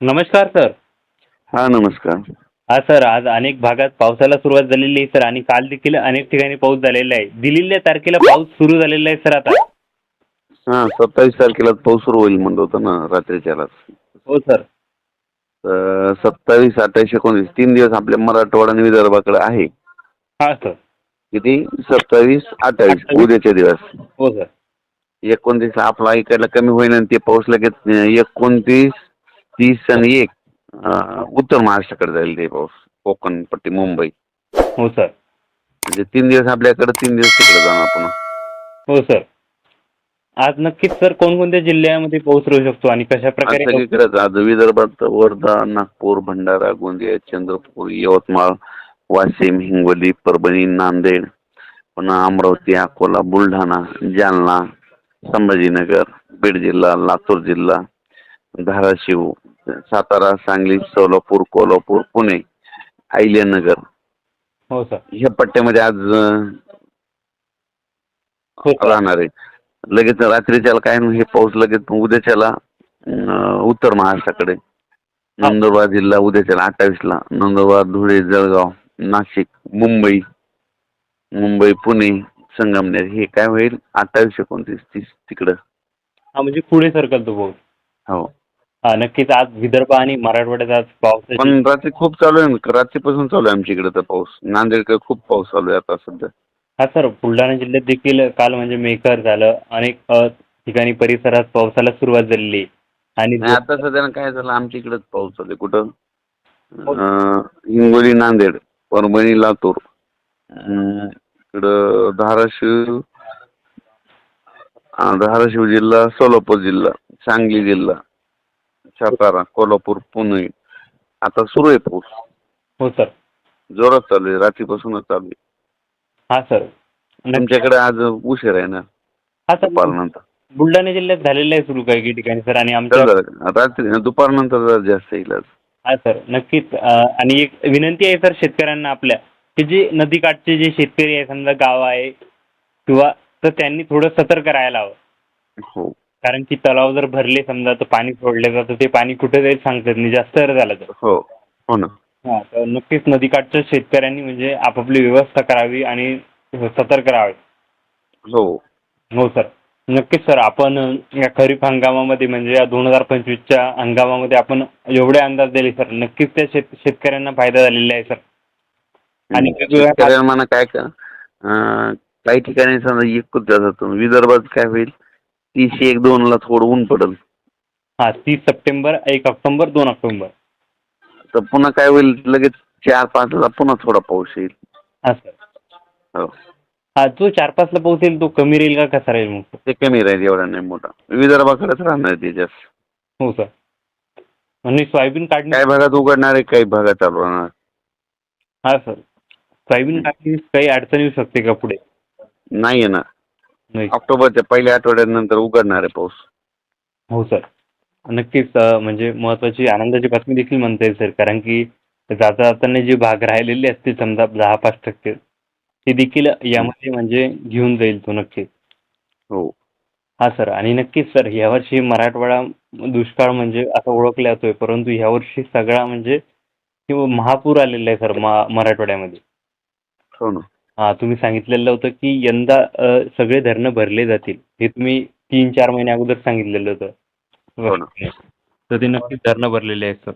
नमस्कार सर. हा नमस्कार. हा सर आज अनेक भागात पावसाला सुरुवात झालेली आहे सर आणि काल देखील अनेक ठिकाणी पाऊस झालेला आहे. दिलेल्या तारखेला पाऊस सुरू झालेला आहे सर आता? हा सत्तावीस तारखेला पाऊस सुरू होईल म्हणलं होतं ना रात्रीच्यालाच हो सर. तर सत्तावीस अठ्ठावीस एकोणीस तीन दिवस आपल्या मराठवाडा आणि विदर्भाकडे आहे. हा सर. किती? सत्तावीस अठ्ठावीस. उद्याचे दिवस. हो सर. एकोणतीस आपला इकडला कमी होईल आणि ते पाऊस लगेच एकोणतीस तीस आणि एक अं, उत्तर महाराष्ट्राकडे जाईल ते पाऊस कोकण पट्टी मुंबई. हो सर. म्हणजे तीन दिवस आपल्याकडे तीन दिवस तिकडे जाणार पुन्हा हो सर. आज नक्कीच सर कोणकोणत्या जिल्ह्यामध्ये पाऊस राहू शकतो आणि कशा आज प्रकारे सगळीकडेच आज विदर्भात वर्धा नागपूर भंडारा गोंदिया चंद्रपूर यवतमाळ वाशिम हिंगोली परभणी नांदेड पुन्हा अमरावती अकोला बुलढाणा जालना संभाजीनगर बीड जिल्हा लातूर जिल्हा धाराशिव सातारा सांगली सोलापूर कोल्हापूर पुणे अहिल्यानगर. हो सर. ह्या पट्ट्यामध्ये आज हो. सर राहणार आहे. लगेच रात्रीच्याला काय नाही, हे पाऊस लगेच उद्याच्याला अं, उत्तर महाराष्ट्राकडे. नंदुरबार जिल्हा उद्याच्याला अठ्ठावीसला. नंदुरबार धुळे जळगाव नाशिक मुंबई मुंबई पुणे संगमनेर. हे काय होईल? अठ्ठावीस एकोणतीस तीस तिकडं. हा म्हणजे पुढे सरकल तो हो. हा नक्कीच आज विदर्भ आणि मराठवाड्यात आज पावसाची पण रात्री खूप चालू आहे ना रात्रीपासून चालू आहे आमच्या इकडे तर पाऊस. नांदेडकडे खूप पाऊस चालू आहे आता सध्या. हा सर बुलढाणा जिल्ह्यात देखील काल म्हणजे मेकर झालं. अनेक अ, ठिकाणी परिसरात पावसाला सुरुवात झालेली आहे. आणि आता सध्या काय झालं आमच्या इकडेच पाऊस चालू आहे. कुठं? अं, हिंगोली नांदेड परभणी लातूर. अं, इकडं धाराशिव अं, धाराशिव जिल्हा सोलापूर जिल्हा सांगली जिल्हा. सातारा कोल्हापूर पुणे. आता सुरू आहे पाऊस. हो सर. जोरात चालू आहे. रात्रीपासूनच चालू आहे. हा सर. आमच्याकडे आज उशीर आहे ना? हा सर. दुपारनंतर. बुलढाणा जिल्ह्यात झालेलं आहे सुरू काही ठिकाणी सर. आणि आमच्या जरा- रात्री दुपारनंतर जरा जास्त येईल आज. हा सर. नक्कीच. अ, आणि एक विनंती आहे सर शेतकऱ्यांना आपल्या की जे नदीकाठचे जे शेतकरी आहे समजा गाव आहे किंवा तर त्यांनी थोडं सतर्क राहायला हवं. हो. कारण की तलाव जर भरले समजा तर पाणी सोडलं जातं ते पाणी कुठे जाईल सांगता येत नाही जास्त जर झालं तर हो हो ना. हा तर नक्कीच नदीकाठच्या शेतकऱ्यांनी म्हणजे आपापली व्यवस्था करावी आणि सतर्क राहावे. हो. हो सर. नक्कीच सर. आपण या खरीप हंगामामध्ये म्हणजे या दोन हजार पंचवीसच्या हंगामामध्ये आपण एवढे अंदाज दिले सर. नक्कीच त्या शेत शेतकऱ्यांना फायदा झालेला आहे सर. आणि वेगवेगळ्या शेतकऱ्यांना म्हणा काय का अं, काही ठिकाणी समजा एक विदर्भात काय होईल? तीस एक दोन ला थोडं ऊन पडेल. हा तीस सप्टेंबर एक ऑक्टोबर दोन ऑक्टोबर. तर पुन्हा काय होईल लगेच चार पाच ला पुन्हा थोडा पाऊस येईल. हा सर हो. हा जो चार पाचला पाऊस येईल तो कमी राहील का कसा राहील मग? ते कमी राहील एवढा नाही मोठा. विदर्भाकडेच राहणार ते जास्त. हो सर. आणि सोयाबीन काढणी काही भागात उघडणार आहे काही भागात चालू राहणार. हा सर. सोयाबीन काढणी काही अडचण येऊ शकते का पुढे? नाही येणार. नाही. ऑक्टोबरच्या पहिल्या आठवड्यानंतर उघडणार आहे पाऊस. हो सर. नक्कीच अ, म्हणजे महत्त्वाची आनंदाची बातमी देखील म्हणता येईल सर. कारण की जाता जाताना जे भाग राहिलेले असतील समजा दहा पाच टक्के ते देखील यामध्ये म्हणजे घेऊन जाईल तो नक्कीच. हो. हा सर. आणि नक्कीच सर यावर्षी मराठवाडा दुष्काळ म्हणजे आता ओळखला जातोय परंतु यावर्षी सगळा म्हणजे किंवा महापूर आलेला आहे सर मा मराठवाड्यामध्ये. हो ना. हा तुम्ही सांगितलेलं होतं की यंदा अ, सगळे धरणं भरले जातील. हे तुम्ही तीन चार महिने अगोदर सांगितलेलं होतं. हो ना. तर ते नक्कीच धरणं भरलेले आहेत सर.